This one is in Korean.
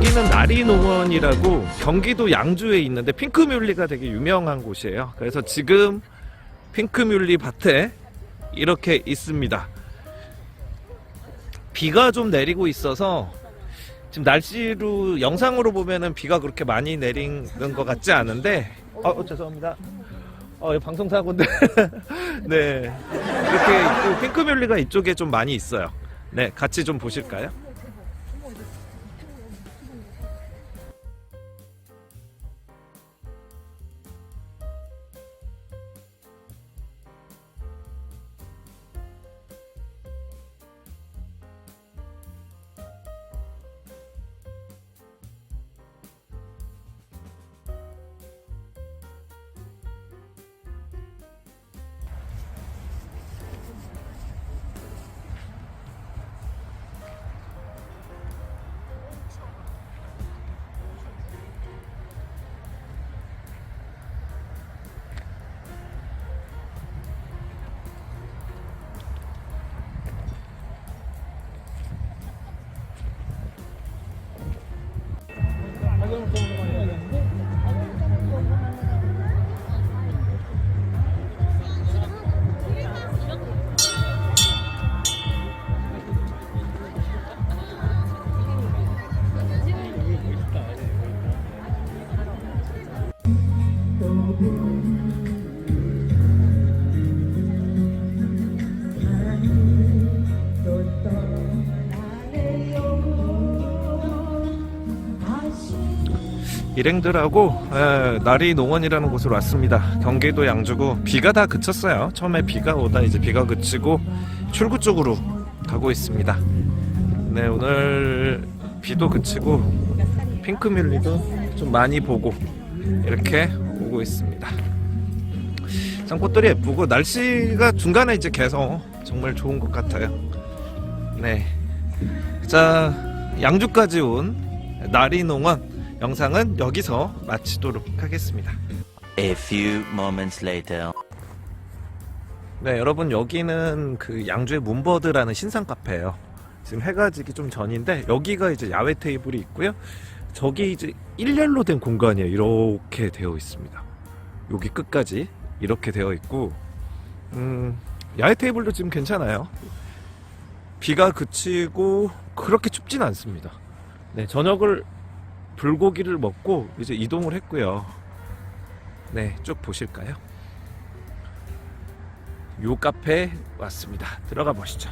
여기는 나리농원이라고 경기도 양주에 있는데 핑크뮬리가 되게 유명한 곳이에요. 그래서 지금 핑크뮬리 밭에 이렇게 있습니다. 비가 좀 내리고 있어서 지금 날씨로 영상으로 보면은 비가 그렇게 많이 내리는 것 같지 않은데 어, 어, 죄송합니다. 어, 이거 방송 사고인데 네 이렇게 있고 핑크뮬리가 이쪽에 좀 많이 있어요. 네 같이 좀 보실까요? 일행들하고 에, 나리 농원이라는 곳으로 왔습니다. 경기도 양주구 비가 다 그쳤어요. 처음에 비가 오다 이제 비가 그치고 출구 쪽으로 가고 있습니다. 네 오늘 비도 그치고 핑크뮬리도 좀 많이 보고 이렇게 오고 있습니다. 참 꽃들이 예쁘고 날씨가 중간에 이제 개서 정말 좋은 것 같아요. 네. 자 양주까지 온 나리 농원 영상은 여기서 마치도록 하겠습니다. A few moments later. 네, 여러분 여기는 그 양주의 문버드라는 신상 카페예요. 지금 해가 지기 좀 전인데 여기가 이제 야외 테이블이 있고요. 저기 이제 일렬로 된 공간이에요. 이렇게 되어 있습니다. 여기 끝까지 이렇게 되어 있고 음, 야외 테이블도 지금 괜찮아요. 비가 그치고 그렇게 춥진 않습니다. 네, 저녁을 불고기를 먹고 이제 이동을 했고요. 네, 쭉 보실까요? 요 카페 왔습니다. 들어가 보시죠.